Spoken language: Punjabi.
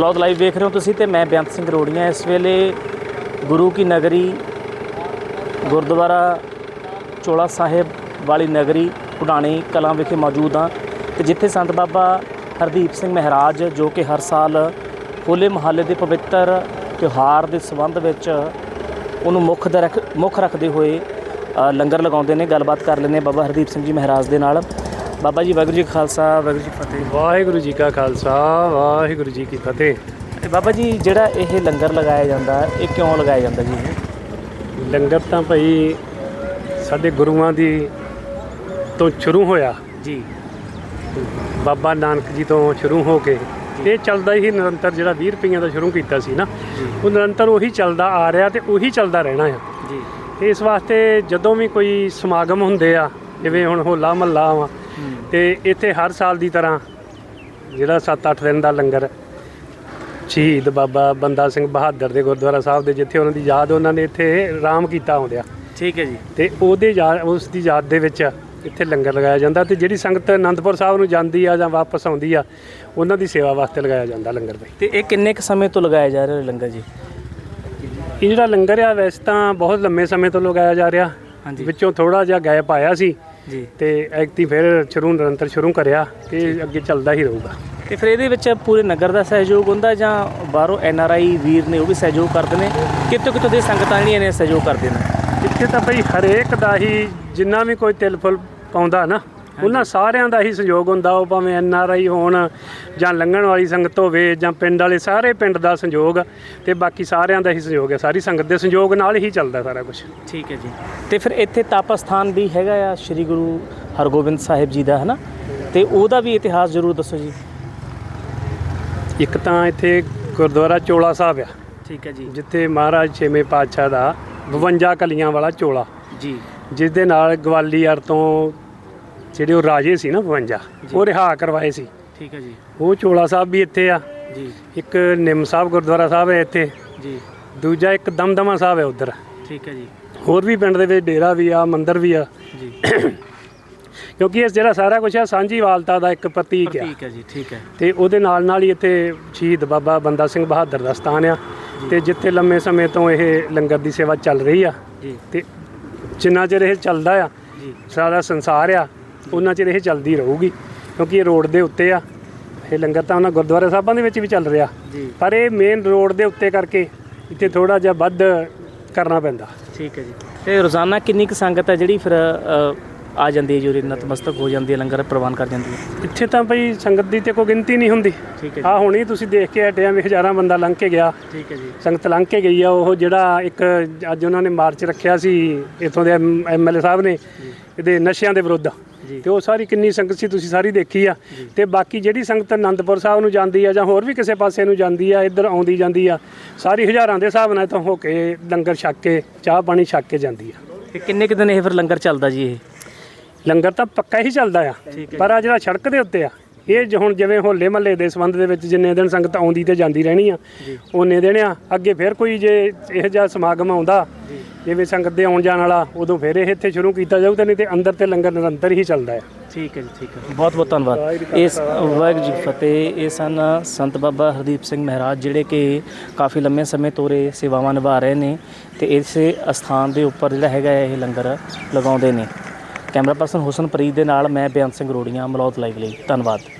ਮਲੌਦ ਲਾਈਵ ਦੇਖ ਰਹੇ ਹੋ ਤੁਸੀਂ ਤੇ ਮੈਂ ਬੇਅੰਤ ਸਿੰਘ ਰੋੜੀਆਂ। ਇਸ ਵੇਲੇ ਗੁਰੂ ਕੀ ਨਗਰੀ, ਗੁਰਦੁਆਰਾ ਚੋਲਾ ਸਾਹਿਬ ਵਾਲੀ ਨਗਰੀ, ਪੁਰਾਣੀ ਕਲਾਂ ਵਿਖੇ ਮੌਜੂਦ ਹਾਂ ਤੇ ਜਿੱਥੇ ਸੰਤ ਬਾਬਾ ਹਰਦੀਪ ਸਿੰਘ ਮਹਾਰਾਜ ਜੋ ਕਿ ਹਰ ਸਾਲ ਹੋਲੇ ਮਹੱਲੇ ਦੇ ਪਵਿੱਤਰ ਤਿਉਹਾਰ ਦੇ ਸੰਬੰਧ ਵਿੱਚ ਉਹਨੂੰ ਮੁੱਖ ਦਾ ਮੁੱਖ ਰੱਖਦੇ ਹੋਏ ਲੰਗਰ ਲਗਾਉਂਦੇ ਨੇ, ਗੱਲਬਾਤ ਕਰ ਲੈਂਦੇ ਬਾਬਾ ਹਰਦੀਪ ਸਿੰਘ ਜੀ ਮਹਾਰਾਜ ਦੇ ਨਾਲ। ਬਾਬਾ ਜੀ ਵਾਹਿਗੁਰੂ ਜੀ ਕਾ ਖਾਲਸਾ ਵਾਹਿਗੁਰੂ ਜੀ ਕੀ ਫਤਿਹ। ਵਾਹਿਗੁਰੂ ਜੀ ਕਾ ਖਾਲਸਾ ਵਾਹਿਗੁਰੂ ਜੀ ਕੀ ਫਤਿਹ। ਤੇ ਬਾਬਾ ਜੀ ਜਿਹੜਾ ਇਹ ਲੰਗਰ ਲਗਾਇਆ ਜਾਂਦਾ ਇਹ ਕਿਉਂ ਲਗਾਇਆ ਜਾਂਦਾ ਜੀ? ਲੰਗਰ ਤਾਂ ਭਾਈ ਸਾਡੇ ਗੁਰੂਆਂ ਦੀ ਤੋਂ ਸ਼ੁਰੂ ਹੋਇਆ। ਜੀ। ਬਾਬਾ ਨਾਨਕ ਜੀ ਤੋਂ ਸ਼ੁਰੂ ਹੋ ਕੇ ਇਹ ਚੱਲਦਾ ਹੀ ਨਿਰੰਤਰ ਜਿਹੜਾ 20 ਰੁਪਈਆਂ ਦਾ ਸ਼ੁਰੂ ਕੀਤਾ ਸੀ ਨਾ ਉਹ ਨਿਰੰਤਰ ਉਹੀ ਚੱਲਦਾ ਆ ਰਿਹਾ ਤੇ ਉਹੀ ਚੱਲਦਾ ਰਹਿਣਾ ਆ। ਜੀ। ਇਸ ਵਾਸਤੇ ਜਦੋਂ ਵੀ ਕੋਈ ਸਮਾਗਮ ਹੁੰਦੇ ਆ ਜਿਵੇਂ ਹੁਣ ਹੋਲਾ ਮਹੱਲਾ ਵਾ ਤੇ ਇੱਥੇ ਹਰ ਸਾਲ ਦੀ ਤਰ੍ਹਾਂ ਜਿਹੜਾ 7-8 ਦਿਨ ਦਾ ਲੰਗਰ ਸ਼ਹੀਦ ਬਾਬਾ ਬੰਦਾ ਸਿੰਘ ਬਹਾਦਰ ਦੇ ਗੁਰਦੁਆਰਾ ਸਾਹਿਬ ਦੇ ਜਿੱਥੇ ਉਹਨਾਂ ਦੀ ਯਾਦ ਉਹਨਾਂ ਨੇ ਇੱਥੇ ਆਰਾਮ ਕੀਤਾ ਹੁੰਦਿਆ ਠੀਕ ਹੈ ਜੀ। ਤੇ ਉਹਦੇ ਯਾਦ ਉਸ ਦੀ ਯਾਦ ਦੇ ਵਿੱਚ ਇੱਥੇ ਲੰਗਰ ਲਗਾਇਆ ਜਾਂਦਾ ਤੇ ਜਿਹੜੀ ਸੰਗਤ ਅਨੰਦਪੁਰ ਸਾਹਿਬ ਨੂੰ ਜਾਂਦੀ ਆ ਜਾਂ ਵਾਪਸ ਆਉਂਦੀ ਆ ਉਹਨਾਂ ਦੀ ਸੇਵਾ ਵਾਸਤੇ ਲਗਾਇਆ ਜਾਂਦਾ ਲੰਗਰ ਭਾਈ ਤੇ ਇਹ ਕਿੰਨੇ ਕੁ ਸਮੇਂ ਤੋਂ ਲਗਾਇਆ ਜਾ ਰਿਹਾ ਲੰਗਰ ਜੀ? ਇਹ ਜਿਹੜਾ ਲੰਗਰ ਆ ਵੈਸੇ ਤਾਂ ਬਹੁਤ ਲੰਮੇ ਸਮੇਂ ਤੋਂ ਲਗਾਇਆ ਜਾ ਰਿਹਾ। ਹਾਂਜੀ। ਵਿੱਚੋਂ ਥੋੜਾ ਜਿਹਾ ਗੈਪ ਆਇਆ ਸੀ। ਜੀ। ਤੇ ਐਕਟੀ ਫਿਰ ਸ਼ੁਰੂ ਨਿਰੰਤਰ ਸ਼ੁਰੂ ਕਰਿਆ ਤੇ ਅੱਗੇ ਚੱਲਦਾ ਹੀ ਰਹੂਗਾ। ਤੇ ਫਿਰ ਇਹਦੇ ਵਿੱਚ ਪੂਰੇ ਨਗਰ ਦਾ ਸਹਿਯੋਗ ਹੁੰਦਾ ਜਾਂ ਬਾਹਰੋਂ ਐਨ ਆਰ ਆਈ ਵੀਰ ਨੇ ਉਹ ਵੀ ਸਹਿਯੋਗ ਕਰਦੇ ਨੇ ਕਿਤੋਂ ਕਿਤੋਂ ਦੇ ਸੰਗਤਾਂ ਜਿਹੜੀਆਂ ਨੇ ਸਹਿਯੋਗ ਕਰਦੇ ਨੇ? ਇੱਥੇ ਤਾਂ ਭਈ ਹਰੇਕ ਦਾ ਹੀ ਜਿੰਨਾ ਵੀ ਕੋਈ ਤਿਲ ਫੁੱਲ ਪਾਉਂਦਾ ਨਾ ਉਹਨਾਂ ਸਾਰਿਆਂ ਦਾ ਹੀ ਸਹਿਯੋਗ ਹੁੰਦਾ ਉਹ ਭਾਵੇਂ ਐਨ ਆਰ ਆਈ ਹੋਣ ਜਾਂ ਲੰਘਣ ਵਾਲੀ ਸੰਗਤ ਹੋਵੇ ਜਾਂ ਪਿੰਡ ਵਾਲੇ ਸਾਰੇ ਪਿੰਡ ਦਾ ਸਹਿਯੋਗ ਤੇ ਬਾਕੀ ਸਾਰਿਆਂ ਦਾ ਹੀ ਸਹਿਯੋਗ ਹੈ। ਸਾਰੀ ਸੰਗਤ ਦੇ ਸਹਿਯੋਗ ਨਾਲ ਹੀ ਚੱਲਦਾ ਸਾਰਾ ਕੁਝ ਠੀਕ ਹੈ ਜੀ। ਤੇ ਫਿਰ ਇੱਥੇ ਤਪ ਸਥਾਨ ਵੀ ਹੈਗਾ ਆ ਸ੍ਰੀ ਗੁਰੂ ਹਰਗੋਬਿੰਦ ਸਾਹਿਬ ਜੀ ਦਾ ਹੈ ਨਾ ਤੇ ਉਹਦਾ ਵੀ ਇਤਿਹਾਸ ਜ਼ਰੂਰ ਦੱਸੋ ਜੀ। ਇੱਕ ਤਾਂ ਇੱਥੇ ਗੁਰਦੁਆਰਾ ਚੋਲਾ ਸਾਹਿਬ ਆ। ਠੀਕ ਹੈ ਜੀ। ਜਿੱਥੇ ਮਹਾਰਾਜ ਛੇਵੇਂ ਪਾਤਸ਼ਾਹ ਦਾ 52 ਕਲੀਆਂ ਵਾਲਾ ਚੋਲਾ। ਜੀ। ਜਿਸ ਦੇ ਨਾਲ ਗਵਾਲੀਅਰ ਤੋਂ ਜਿਹੜੇ ਉਹ ਰਾਜੇ ਸੀ ਨਾ 52 ਉਹ ਰਿਹਾ ਕਰਵਾਏ ਸੀ। ਠੀਕ ਹੈ ਜੀ। ਉਹ ਚੋਲਾ ਸਾਹਿਬ ਵੀ ਇੱਥੇ ਆ। ਜੀ। ਇੱਕ ਨਿੰਮ ਸਾਹਿਬ ਗੁਰਦੁਆਰਾ ਸਾਹਿਬ ਹੈ ਇੱਥੇ। ਜੀ। ਦੂਜਾ ਇੱਕ ਦਮਦਮਾ ਸਾਹਿਬ ਹੈ ਉਧਰ। ਠੀਕ ਹੈ ਜੀ। ਹੋਰ ਵੀ ਪਿੰਡ ਦੇ ਵਿੱਚ ਡੇਰਾ ਵੀ ਆ ਮੰਦਿਰ ਵੀ ਆ। ਜੀ। ਕਿਉਂਕਿ ਇਸ ਜਿਹੜਾ ਸਾਰਾ ਕੁਝ ਆ ਸਾਂਝੀ ਵਾਲਤਾ ਦਾ ਇੱਕ ਪ੍ਰਤੀਕ ਆ। ਠੀਕ ਹੈ ਜੀ ਠੀਕ ਹੈ। ਤੇ ਉਹਦੇ ਨਾਲ ਨਾਲ ਹੀ ਇੱਥੇ ਸ਼ਹੀਦ ਬਾਬਾ ਬੰਦਾ ਸਿੰਘ ਬਹਾਦਰ ਦਾ ਸਥਾਨ ਆ। ਤੇ ਜਿੱਥੇ ਲੰਮੇ ਸਮੇਂ ਤੋਂ ਇਹ ਲੰਗਰ ਦੀ ਸੇਵਾ ਚੱਲ ਰਹੀ ਆ। ਜੀ। ਤੇ ਜਿੰਨਾ ਚਿਰ ਇਹ ਚੱਲਦਾ ਆ ਜੀ। ਸਾਰਾ ਸੰਸਾਰ ਆ ਉਹਨਾਂ ਚਿਰ ਇਹ ਚੱਲਦੀ ਰਹੂਗੀ ਕਿਉਂਕਿ ਇਹ ਰੋਡ ਦੇ ਉੱਤੇ ਆ। ਇਹ ਲੰਗਰ ਤਾਂ ਉਹਨਾਂ ਗੁਰਦੁਆਰਾ ਸਾਹਿਬਾਂ ਦੇ ਵਿੱਚ ਵੀ ਚੱਲ ਰਿਹਾ। ਪਰ ਇਹ ਮੇਨ ਰੋਡ ਦੇ ਉੱਤੇ ਕਰਕੇ ਇੱਥੇ ਥੋੜਾ ਜਿਹਾ ਵੱਧ ਕਰਨਾ ਪੈਂਦਾ। ਠੀਕ ਹੈ ਜੀ। ਤੇ ਰੋਜ਼ਾਨਾ ਕਿੰਨੀ ਕੁ ਸੰਗਤ ਹੈ ਜਿਹੜੀ ਫਿਰ ਆ ਜਾਂਦੀ ਹੈ ਜੋ ਨਤਮਸਤਕ ਹੋ ਜਾਂਦੀ ਹੈ ਲੰਗਰ ਪ੍ਰਵਾਨ ਕਰ ਜਾਂਦੀ ਹੈ। ਇੱਥੇ ਤਾਂ ਭਈ ਸੰਗਤ ਦੀ ਤੇ ਕੋਈ ਗਿਣਤੀ ਨਹੀਂ ਹੁੰਦੀ। ਠੀਕ ਹੈ ਆ ਹੁਣੀ ਤੁਸੀਂ ਦੇਖ ਕੇ ਹਟਿਆ ਵੀ ਹਜ਼ਾਰਾਂ ਬੰਦਾ ਲੰਘ ਕੇ ਗਿਆ। ਠੀਕ ਹੈ ਜੀ। ਸੰਗਤ ਲੰਘ ਕੇ ਗਈ ਆ ਉਹ ਜਿਹੜਾ ਇੱਕ ਅੱਜ ਉਹਨਾਂ ਨੇ ਮਾਰਚ ਰੱਖਿਆ ਸੀ ਇਥੋਂ ਦੇ ਐਮਐਲਏ ਸਾਹਿਬ ਨੇ ਇਹਦੇ ਨਸ਼ਿਆਂ ਦੇ ਵਿਰੁੱਧ। ਜੀ। ਤੇ ਉਹ ਸਾਰੀ ਕਿੰਨੀ ਸੰਗਤ ਸੀ ਤੁਸੀਂ ਸਾਰੀ ਦੇਖੀ ਆ। ਤੇ ਬਾਕੀ ਜਿਹੜੀ ਸੰਗਤ ਅਨੰਦਪੁਰ ਸਾਹਿਬ ਨੂੰ ਜਾਂਦੀ ਆ ਜਾਂ ਹੋਰ ਵੀ ਕਿਸੇ ਪਾਸੇ ਨੂੰ ਜਾਂਦੀ ਆ ਇੱਧਰ ਆਉਂਦੀ ਜਾਂਦੀ ਆ ਸਾਰੀ ਹਜ਼ਾਰਾਂ ਦੇ ਹਿਸਾਬ ਨਾਲ ਇੱਥੋਂ ਹੋ ਕੇ ਲੰਗਰ ਛੱਕ ਕੇ ਚਾਹ ਪਾਣੀ ਛੱਕ ਕੇ ਜਾਂਦੀ ਆ। ਤੇ ਕਿੰਨੇ ਕੁ ਦਿਨ ਇਹ ਫਿਰ ਲੰਗਰ ਚੱਲਦਾ ਜੀ ਇਹ? ਲੰਗਰ ਤਾਂ ਪੱਕਾ ਹੀ ਚੱਲਦਾ ਆ। ਪਰ ਆ ਜਿਹੜਾ ਸੜਕ ਦੇ ਉੱਤੇ ਆ ਇਹ ਜ- ਹੁਣ ਜਿਵੇਂ ਹੋਲੇ ਮਹੱਲੇ ਦੇ ਸੰਬੰਧ ਦੇ ਵਿੱਚ ਜਿੰਨੇ ਦਿਨ ਸੰਗਤ ਆਉਂਦੀ ਤੇ ਜਾਂਦੀ ਰਹਿਣੀ ਆ ਉਹਨੇ ਦਿਨ ਆ ਅੱਗੇ ਫਿਰ ਕੋਈ ਜੇ ਇਹੋ ਜਿਹਾ ਸਮਾਗਮ ਆਉਂਦਾ ਜਿਵੇਂ ਸੰਗਤ ਦੇ ਆਉਣ ਜਾਣ ਵਾਲਾ ਉਦੋਂ ਫਿਰ ਇਹ ਇੱਥੇ ਸ਼ੁਰੂ ਕੀਤਾ ਜਾਊ ਤੇ ਨਹੀਂ ਤੇ ਅੰਦਰ ਤੇ ਲੰਗਰ ਨਿਰੰਤਰ ਹੀ ਚੱਲਦਾ ਆ। ਠੀਕ ਹੈ ਜੀ ਠੀਕ ਹੈ। ਬਹੁਤ ਬਹੁਤ ਧੰਨਵਾਦ। ਇਸ ਵਾਹਿਗੁਰੂ ਜੀ ਕੀ ਫਤਿਹ। ਇਹ ਸਨ ਸੰਤ ਬਾਬਾ ਹਰਦੀਪ ਸਿੰਘ ਮਹਾਰਾਜ ਜਿਹੜੇ ਕਿ ਕਾਫੀ ਲੰਮੇ ਸਮੇਂ ਤੋਂ ਰੇ ਸੇਵਾਵਾਂ ਨਿਭਾ ਰਹੇ ਨੇ ਤੇ ਇਸੇ ਅਸਥਾਨ ਦੇ ਉੱਪਰ ਜਿਹੜਾ ਹੈਗਾ ਇਹ ਲੰਗਰ ਲਗਾਉਂਦੇ ਨੇ। ਕੈਮਰਾ ਪਰਸਨ ਹੁਸਨਪ੍ਰੀਤ ਦੇ ਨਾਲ ਮੈਂ ਬੇਅੰਤ ਸਿੰਘ ਰੋੜੀਆਂ ਮਲੌਦ ਲਾਈਵ ਲਈ ਧੰਨਵਾਦ।